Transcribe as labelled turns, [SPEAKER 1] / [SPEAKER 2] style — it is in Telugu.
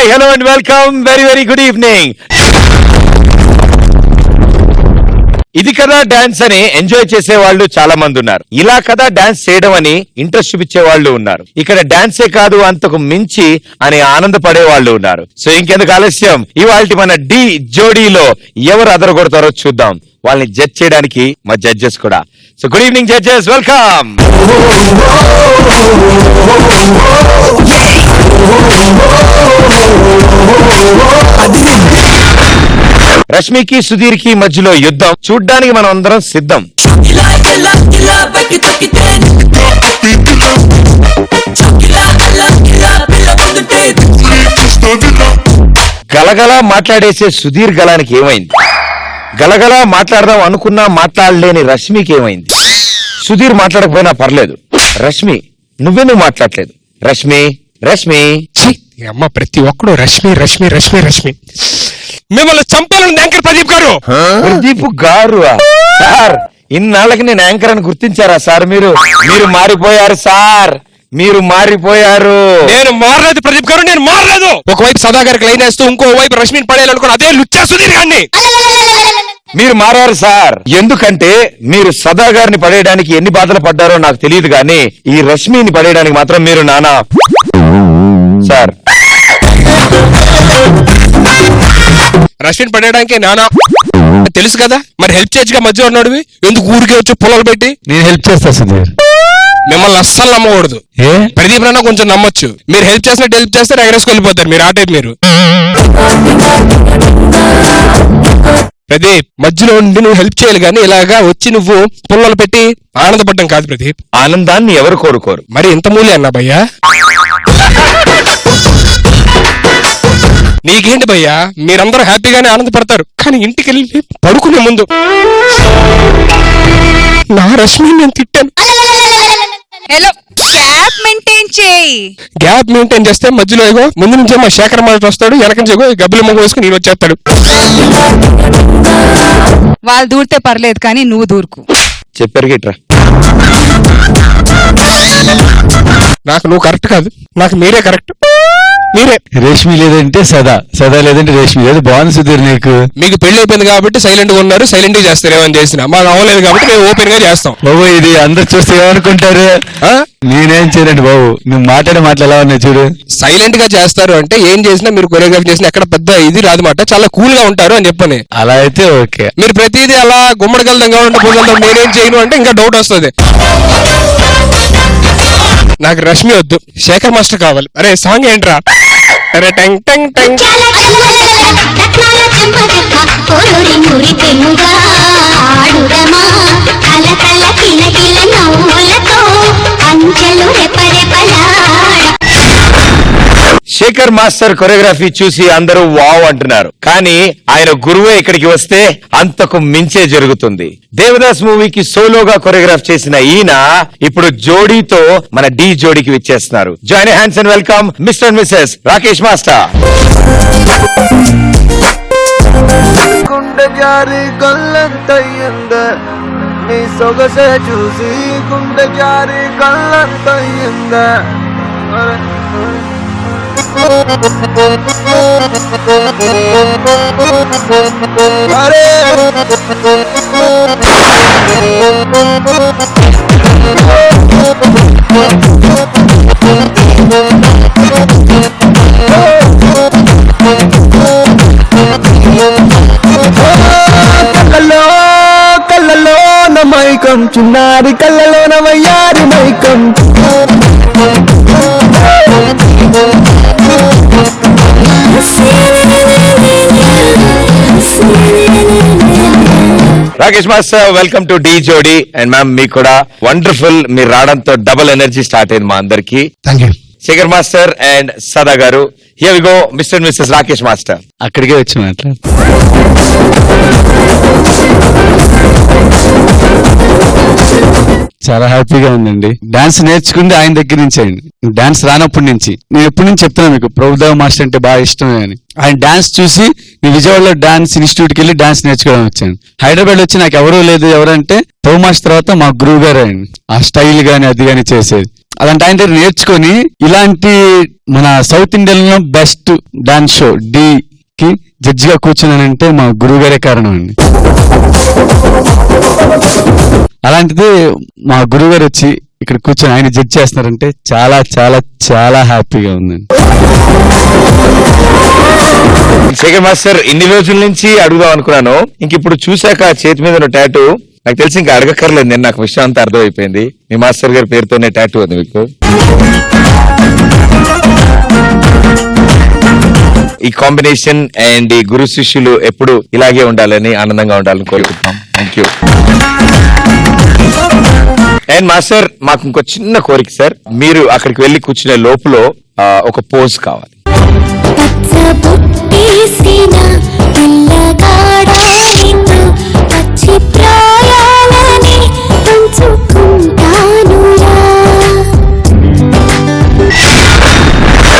[SPEAKER 1] Hi hello and welcome very very good evening ఇది కదా డాన్స్ అని ఎంజాయ్ చేసే వాళ్ళు చాలా మంది ఉన్నారు. ఇలా కదా డాన్స్ చేయడం అని ఇంట్రెస్ట్ చూపించే వాళ్ళు ఉన్నారు. ఇక్కడ డాన్సే కాదు అంతకు మించి అని ఆనందపడే వాళ్ళు ఉన్నారు. సో ఇంకెందుకు ఆలస్యం? ఇవాళ మన డి జోడీలో ఎవరు అదరగొడతారో చూద్దాం. వాళ్ళని జడ్జ్ చేయడానికి మా జడ్జెస్ కూడా. So good evening judges welcome రష్మికి సుధీర్కి మధ్యలో యుద్ధం. చూడ్డానికి మనం అందరం సిద్ధం. గలగలా మాట్లాడేసే సుధీర్ గలానికి ఏమైంది? గలగలా మాట్లాడదాం అనుకున్నా మాట్లాడలేని రష్మికి ఏమైంది? సుధీర్ మాట్లాడకపోయినా పర్లేదు. రష్మి నువ్వెందుకు మాట్లాడలేదు? రష్మి రష్మి.
[SPEAKER 2] ఛీ, అమ్మ ప్రతి ఒక్కడు రష్మి రష్మి రష్మి రష్మి. మిమ్మల్ని చంపాలని యాంకర్ ప్రదీప్ గారు.
[SPEAKER 1] ప్రదీప్ గారు సార్ ఇన్నాళ్ళకి నేను యాంకర్ అని గుర్తించారా సార్ మీరు? మీరు మారిపోయారు సార్. మీరు మారిపోయారు.
[SPEAKER 2] నేను మారలేదు ప్రదీప్ గారు నేను మారలేదు. ఒకవైపు సదా గారికి లైన్ వేస్తూ ఇంకో వైపు రష్మిని పడేయాలనుకుని అదే లుచ్చా సుధీర్ గారిని
[SPEAKER 1] మీరు మారారు సార్. ఎందుకంటే మీరు సదా గారిని పడేయడానికి ఎన్ని బాధలు పడ్డారో నాకు తెలియదు కానీ ఈ రష్మిని పడేయడానికి మాత్రం మీరు నానా. సార్
[SPEAKER 2] రష్మిని పడేయడానికి నానా. తెలుసు కదా మరి హెల్ప్ చేయొచ్చుగా మధ్య ఉన్నాడు ఎందుకు ఊరికే వచ్చి పొలాలు పెట్టి?
[SPEAKER 3] నేను హెల్ప్ చేస్తా సుధీర్.
[SPEAKER 2] మిమ్మల్ని అస్సలు నమ్మకూడదు.
[SPEAKER 3] ఏ?
[SPEAKER 2] ప్రదీప్ అన్న కొంచెం నమ్మొచ్చు. మీరు హెల్ప్ చేసినట్టు హెల్ప్ చేస్తే ఎగరేసుకు వెళ్ళిపోతారు మీరు ఆ టైప్ మీరు. ప్రదీప్ మధ్యలో ఉండి నువ్వు హెల్ప్ చేయాలి కానీ ఇలాగా వచ్చి నువ్వు పుల్లలు పెట్టి ఆనందపడ్డం కాదు ప్రదీప్.
[SPEAKER 1] ఆనందాన్ని ఎవరు కోరుకోరు?
[SPEAKER 2] మరి ఎంత మూల్య అన్నా భయ్యా? నీకేంటి భయ్యా? మీరందరూ హ్యాపీగానే ఆనందపడతారు. కానీ ఇంటికి వెళ్ళి పడుకునే ముందు. నా రశ్మి నేను తిట్టాను.
[SPEAKER 4] హలో గ్యాప్ మెయింటైన్ చేయి.
[SPEAKER 2] గ్యాప్ మెయింటైన్ చేస్తే మధ్యలో ఏగో ముందు నుంచే మా శేఖర్ మాట వస్తాడు వెనక నుంచి ఏగో గబ్బుల మొగ్గ వేసుకుని నేను వచ్చేస్తాడు.
[SPEAKER 4] వాళ్ళు దూరితే పర్లేదు కానీ నువ్వు దూరుకు.
[SPEAKER 1] చెప్పారు గిట్రా.
[SPEAKER 2] నాకు నువ్వు కరెక్ట్ కాదు. నాకు మీరే కరెక్ట్. మీరే.
[SPEAKER 3] రేష్మి లేదంటే సదా. సదా లేదంటే రేష్మి. లేదు బాగుంది సుధీర్ నీకు.
[SPEAKER 2] మీకు పెళ్ళి అయిపోయింది కాబట్టి సైలెంట్గా ఉన్నారు. సైలెంట్గా చేస్తారు ఏమని చేసిన. మాకు అవ్వలేదు కాబట్టి మేము ఓపెన్గా చేస్తాం.
[SPEAKER 3] బాబు ఇది అందరు చూస్తే ఏమనుకుంటారు?
[SPEAKER 2] ఆ?
[SPEAKER 3] నేనేం చేయనండి బాబు. నువ్వు మాట్లాడే మాటలు ఎలా ఉన్నాయి చూడు.
[SPEAKER 2] సైలెంట్గా చేస్తారు అంటే ఏం చేసినా మీరు కొరియోగ్రఫీ చేసినా ఎక్కడ పెద్ద ఇది రాదన్నమాట చాలా కూల్గా ఉంటారు అని చెప్పని.
[SPEAKER 3] అలా అయితే ఓకే.
[SPEAKER 2] మీరు ప్రతిదీ అలా గుమ్మడికెళ్దాం పోగలుగుతాం నేనేం చేయను అంటే ఇంకా డౌట్ వస్తుంది. నాకు రష్మి వద్దు శేఖర్ మాస్టర్ కావాలి. అరే సాంగ్ ఏంట్రా? అరే టంగ్ టంగ్ టంగ్.
[SPEAKER 5] రత్నాల
[SPEAKER 1] శేఖర్ మాస్టర్ కొరియోగ్రఫీ చూసి అందరూ వావ్ అంటున్నారు. కానీ ఆయన గురువే ఇక్కడికి వస్తే అంతకు మించే జరుగుతుంది. దేవదాస్ మూవీకి సోలోగా కొరియోగ్రాఫ్ చేసిన ఈయన ఇప్పుడు జోడీతో మన డి జోడీకి విచ్చేస్తున్నారు. Join hands and welcome. Mister and Mrs Rakesh master.
[SPEAKER 6] నీ సొగసే చూసి గుండె జారి కళ్ళంతయ్యింద. అరే కళ్ళలో కళ్ళలో నమైకం చిన్నారి కళ్ళలో నవయ్యారి మైకం
[SPEAKER 1] Rakesh master welcome to Dhee Jodi and ma'am మీకు కూడా వండర్ఫుల్ మీరు రావడంతో డబుల్ ఎనర్జీ స్టార్ట్ అయింది మా అందరికి.
[SPEAKER 2] Thank you
[SPEAKER 1] Shekhar master and Sada గారు. Here we go mister and Mrs Rakesh master.
[SPEAKER 3] అక్కడికే వచ్చి చాలా హ్యాపీగా ఉందండి. డాన్స్ నేర్చుకుంది ఆయన దగ్గర నుంచి అండి. డాన్స్ రానప్పటి నుంచి. నేను ఎప్పటి నుంచి చెప్తున్నా మీకు ప్రభుదేవ మాస్టర్ అంటే బాగా ఇష్టమే అని. ఆయన డాన్స్ చూసి నేను విజయవాడలో డాన్స్ ఇన్స్టిట్యూట్కి వెళ్ళి డాన్స్ నేర్చుకోవడం వచ్చాను. హైదరాబాద్ వచ్చి నాకు ఎవరూ లేదు ఎవరంటే మాస్ తర్వాత మా గురువు గారు. ఆ స్టైల్ కానీ అది కానీ చేసేది. అలాంటి ఆయన దగ్గర నేర్చుకొని ఇలాంటి మన సౌత్ ఇండియన్లో బెస్ట్ డాన్స్ షో డి కి జడ్జి గా కూర్చున్నానంటే మా గురువు గారే కారణం అండి. అలాంటిది మా గురువు గారు వచ్చి ఇక్కడ కూర్చొని ఆయన జడ్జ్ చేస్తున్నారంటే చాలా చాలా చాలా హ్యాపీగా ఉందండి.
[SPEAKER 1] శేఖర్ మాస్టర్ ఇన్ని రోజుల నుంచి అడుగుదాం అనుకున్నాను. ఇంక ఇప్పుడు చూశాక చేతి మీద ఉన్న టాటూ. నాకు తెలిసి ఇంకా అడగక్కర్లేదు నేను నాకు విషయం అంతా అర్థమైపోయింది. మీ మాస్టర్ గారి పేరుతోనే టాటూ ఉంది మీకు. ఈ కాంబినేషన్ అండ్ ఈ గురు శిష్యులు ఎప్పుడు ఇలాగే ఉండాలని ఆనందంగా ఉండాలని కోరుకుంటున్నాం. థ్యాంక్ యూ అండ్ మాస్టర్ మాకు ఇంకో చిన్న కోరిక సార్. మీరు అక్కడికి వెళ్ళి కూర్చునే లోపల ఒక పోజ్ కావాలి.
[SPEAKER 5] you stay